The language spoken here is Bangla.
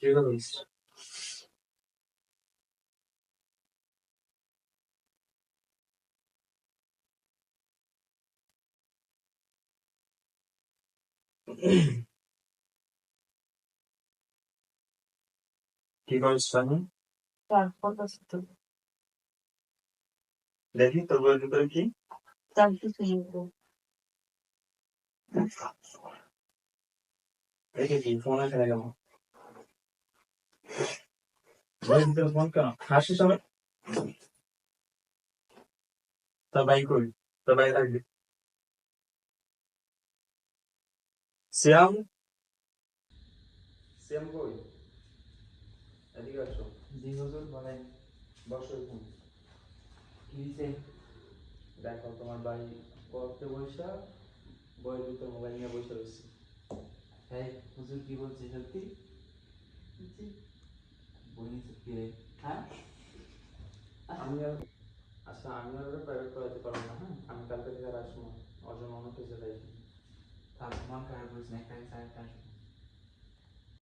Diga-nos. Que aí Tá, conta-se tudo. Deve estar tá ajudando aqui? Tá, tudo. Phone আছে না কেন ফোন কেন হাসিস আমি তোর কই তোর ভাই থাকবে শ্যাম শ্যাম কই এদিকে আসো। জি হুজুর বলেন বসো দেখো, তোমার ভাই পড়তে বসা বইয়ের ভিতরে মোবাইল নিয়ে বসে রয়েছে হ্যাঁ হুজুর কি বলছে সত্যি জি বই নিছে কি রে হ্যাঁ আমি আর আচ্ছা আমি আর ওরা প্রাইভেট পড়াতে পারবো না হ্যাঁ আমি কালকে থেকে আর আসবো না ওর জন্য অন্য কিছু চাইছি তার মন খারাপ করিস না একটা স্যার